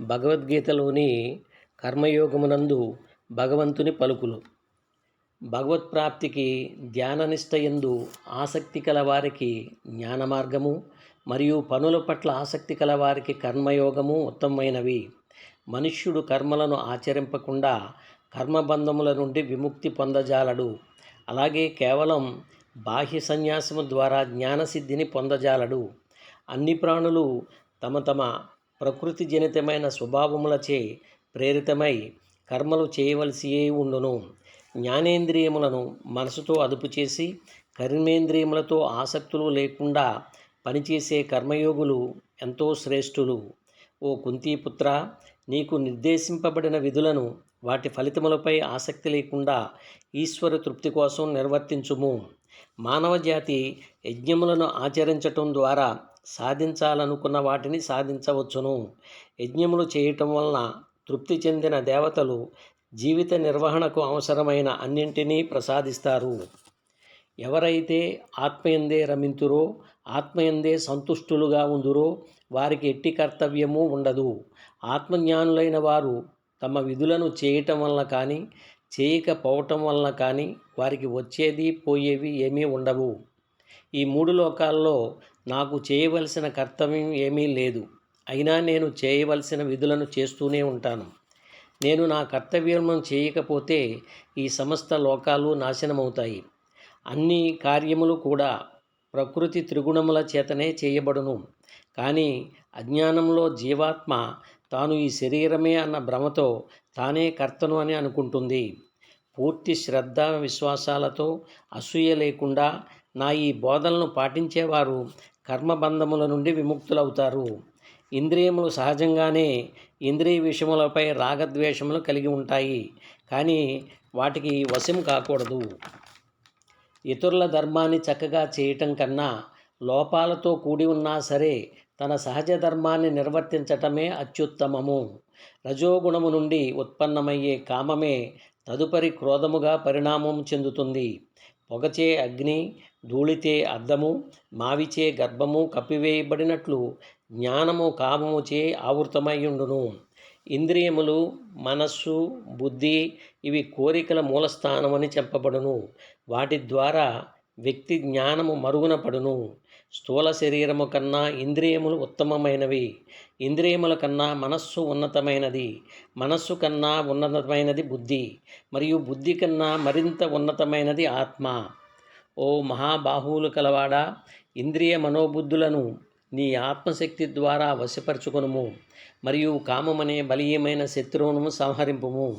భగవద్గీతలోని కర్మయోగమునందు భగవంతుని పలుకులు. భగవత్ప్రాప్తికి ధ్యాననిష్టయందు ఆసక్తి కల వారికి జ్ఞాన మార్గము మరియు పనుల పట్ల ఆసక్తి కల వారికి కర్మయోగము ఉత్తమమైనవి. మనుష్యుడు కర్మలను ఆచరింపకుండా కర్మబంధముల నుండి విముక్తి పొందజాలడు. అలాగే కేవలం బాహ్య సన్యాసము ద్వారా జ్ఞానసిద్ధిని పొందజాలడు. అన్ని ప్రాణులు తమ తమ ప్రకృతి జనితమైన స్వభావములచే ప్రేరితమై కర్మలు చేయవలసియే ఉండును. జ్ఞానేంద్రియములను మనసుతో అదుపు చేసి కర్మేంద్రియములతో ఆసక్తులు లేకుండా పనిచేసే కర్మయోగులు ఎంతో శ్రేష్ఠులు. ఓ కుంతీపుత్ర నీకు నిర్దేశింపబడిన విధులను వాటి ఫలితములపై ఆసక్తి లేకుండా ఈశ్వర తృప్తి కోసం నిర్వర్తించుము. మానవ జాతి యజ్ఞములను ఆచరించటం ద్వారా సాధించాలనుకున్న వాటిని సాధించవచ్చును. యజ్ఞములు చేయటం వలన తృప్తి చెందిన దేవతలు జీవిత నిర్వహణకు అవసరమైన అన్నింటినీ ప్రసాదిస్తారు. ఎవరైతే ఆత్మయందే రమింతురో ఆత్మయందే సంతుష్టులుగా ఉందురో వారికి ఎట్టి కర్తవ్యము ఉండదు. ఆత్మజ్ఞానులైన వారు తమ విధులను చేయటం వలన కానీ చేయకపోవటం వలన కానీ వారికి వచ్చేది పోయేవి ఏమీ ఉండవు. ఈ మూడు లోకాల్లో నాకు చేయవలసిన కర్తవ్యం ఏమీ లేదు. అయినా నేను చేయవలసిన విధులను చేస్తూనే ఉంటాను. నేను నా కర్తవ్యం చేయకపోతే ఈ సమస్త లోకాలు నాశనమవుతాయి. అన్ని కార్యములు కూడా ప్రకృతి త్రిగుణముల చేతనే చేయబడును. కానీ అజ్ఞానంలో జీవాత్మ తాను ఈ శరీరమే అన్న భ్రమతో తానే కర్తను అని అనుకుంటుంది. పూర్తి శ్రద్ధ విశ్వాసాలతో అసూయ లేకుండా నా ఈ బోధనలను పాటించేవారు కర్మబంధముల నుండి విముక్తులవుతారు. ఇంద్రియములు సహజంగానే ఇంద్రియ విషయములపై రాగద్వేషములు కలిగి ఉంటాయి. కానీ వాటికి వశం కాకూడదు. ఇతరుల ధర్మాన్ని చక్కగా చేయటం కన్నా లోపాలతో కూడి ఉన్నా సరే తన సహజ ధర్మాన్ని నిర్వర్తించటమే అత్యుత్తమము. రజోగుణము నుండి ఉత్పన్నమయ్యే కామమే తదుపరి క్రోధముగా పరిణామం చెందుతుంది. పొగచే అగ్ని ధూళితే అద్దము మావిచే గర్భము కప్పివేయబడినట్లు జ్ఞానము కామముచే ఆవృతమయ్యుండును. ఇంద్రియములు మనస్సు బుద్ధి ఇవి కోరికల మూలస్థానమని చెప్పబడును. వాటి ద్వారా వ్యక్తి జ్ఞానము మరుగున పడును స్థూల శరీరము కన్నా ఇంద్రియములు ఉత్తమమైనవి. ఇంద్రియముల కన్నా మనస్సు ఉన్నతమైనది. మనస్సు కన్నా ఉన్నతమైనది బుద్ధి. మరియు బుద్ధి కన్నా మరింత ఉన్నతమైనది ఆత్మ. ఓ మహాబాహువులు కలవాడా? ఇంద్రియ మనోబుద్ధులను నీ ఆత్మశక్తి ద్వారా వశపరచుకొనుము. మరియు కామమనే బలీయమైన శత్రువును సంహరింపుము.